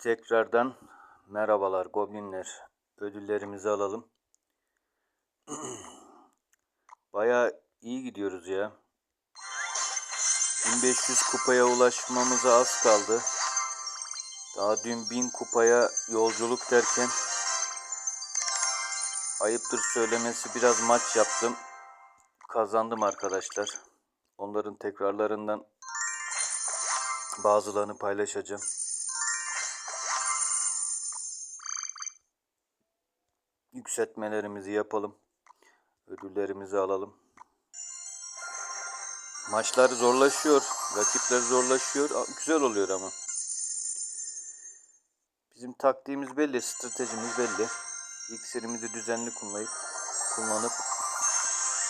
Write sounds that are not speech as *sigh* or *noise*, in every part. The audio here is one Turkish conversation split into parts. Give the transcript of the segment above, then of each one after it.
Tekrardan merhabalar goblinler. Ödüllerimizi alalım. *clears throat* Baya iyi gidiyoruz ya. 1500 kupaya ulaşmamıza az kaldı. Daha dün 1000 kupaya yolculuk derken ayıptır söylemesi biraz maç yaptım. Kazandım arkadaşlar. Onların tekrarlarından bazılarını paylaşacağım. Yükseltmelerimizi yapalım. Ödüllerimizi alalım. Maçlar zorlaşıyor. Rakipler zorlaşıyor. Güzel oluyor ama. Bizim taktiğimiz belli, stratejimiz belli. İksirimizi düzenli kullanıp kullanıp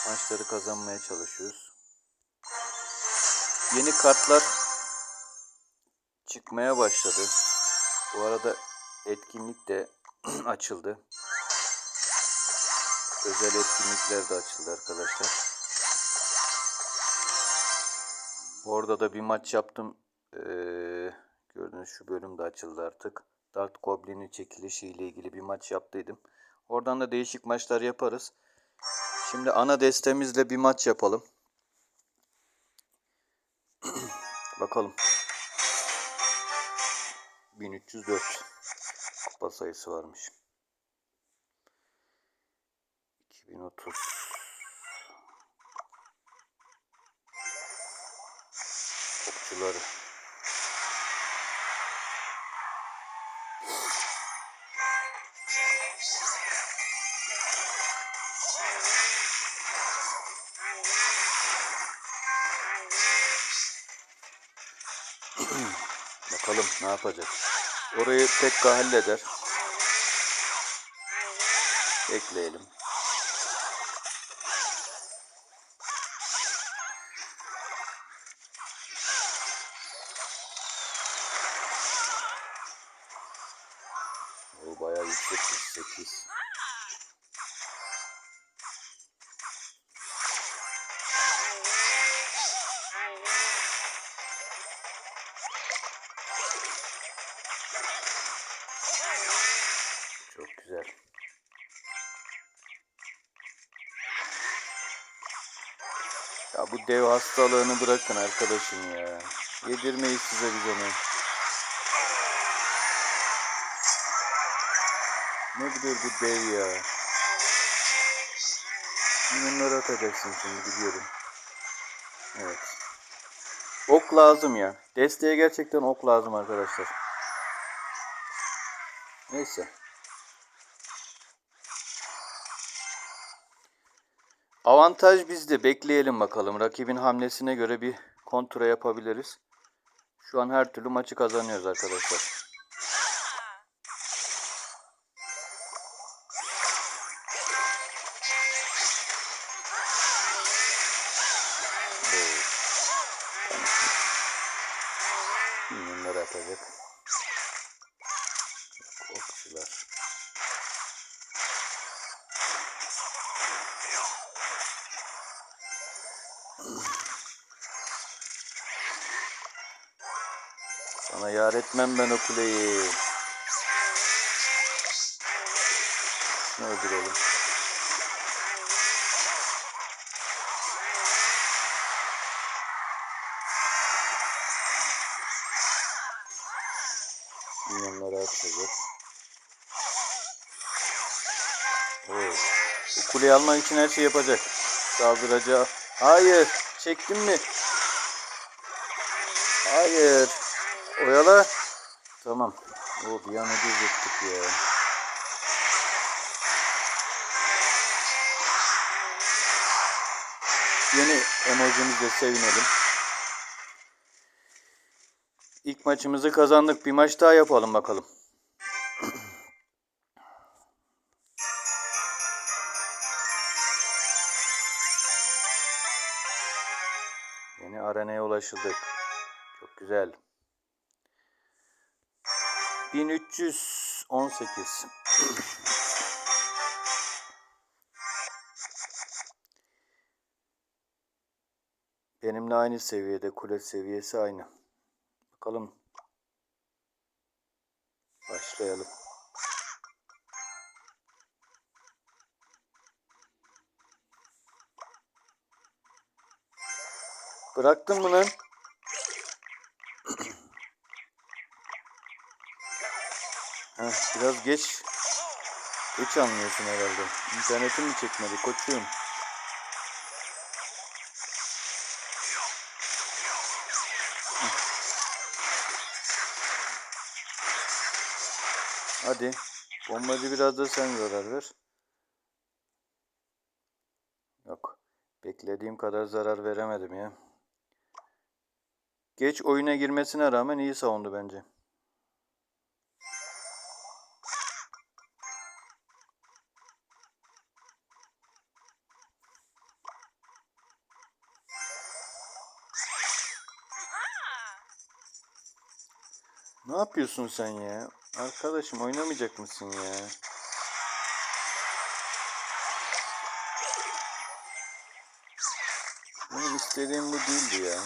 maçları kazanmaya çalışıyoruz. Yeni kartlar çıkmaya başladı. Bu arada etkinlik de *clears throat* açıldı. Özel etkinlikler de açıldı arkadaşlar. Orada da bir maç yaptım. Ee, gördüğünüz şu bölüm de açıldı artık. Dart Goblin'in çekilişi ile ilgili bir maç yaptıydım. Oradan da değişik maçlar yaparız. Şimdi ana destemizle bir maç yapalım. *clears throat* Bakalım. 1304 kupa sayısı varmış. 2030 Okçuları *clears throat* Bakalım ne yapacak. Orayı Pekka halleder. Bekleyelim. O bayağı yüksek 8. Çok güzel. Ya bu dev hastalığını bırakın arkadaşım ya. Yedirmeyiz size biz onu. Ne bilir bu dev ya. Bunları atacaksın şimdi biliyorum. Evet. Ok lazım ya. Desteğe gerçekten ok lazım arkadaşlar. Neyse. Avantaj bizde. Bekleyelim bakalım. Rakibin hamlesine göre bir kontra yapabiliriz. Şu an her türlü maçı kazanıyoruz arkadaşlar. Yar etmem ben o kuleyi. Şunu öldürelim. Minyonları atacak. Oo. Bu kuleyi almak için her şey yapacak. Saldıracağı. Hayır. Çektin mi? Hayır. Oyala. Tamam. O bir an ucuz ya. Yeni emojimizle sevinelim. İlk maçımızı kazandık. Bir maç daha yapalım bakalım. Yeni arenaya ulaşıldık. Çok güzel. 1318. Benimle aynı seviyede. Kule seviyesi aynı. Bakalım başlayalım. Bıraktın mı lan? Heh, biraz geç. Geç anlıyorsun herhalde. İnternetin mi çekmedi koçum? Hadi. Bombacı biraz da sen zarar ver. Yok. Beklediğim kadar zarar veremedim ya. Geç oyuna girmesine rağmen iyi savundu bence. Ne yapıyorsun sen ya? Arkadaşım oynamayacak mısın ya? Benim istediğim bu değildi ya.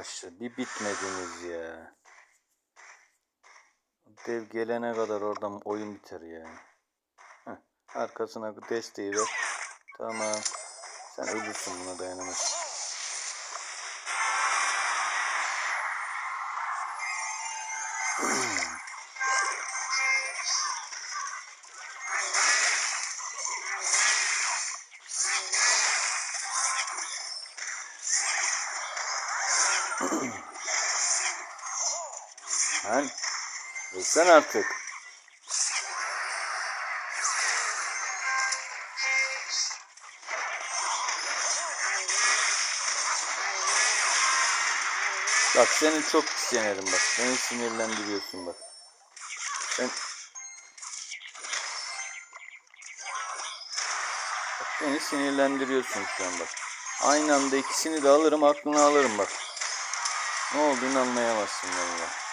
Başla bir bitmediniz ya. Dev gelene kadar oradan oyun biter ya. Heh, arkasına desteği ver. Tamam. Sen ölürsün buna dayanamazsın. *clears throat* Lan. Ölsen artık. Bak seni çok pis yenerim bak. Beni sinirlendiriyorsun bak. Sen... Bak beni sinirlendiriyorsun şu an bak. Aynı anda ikisini de alırım aklını alırım bak. Ne olduğunu anlayamazsın valla.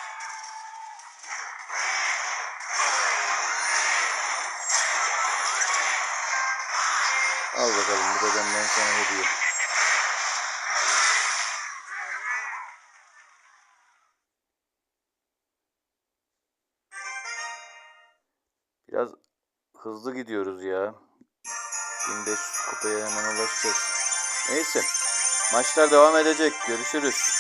Al bakalım bu da benden sana hediye. Biraz hızlı gidiyoruz ya. 1500 kupaya hemen ulaşacağız. Neyse. Maçlar devam edecek. Görüşürüz.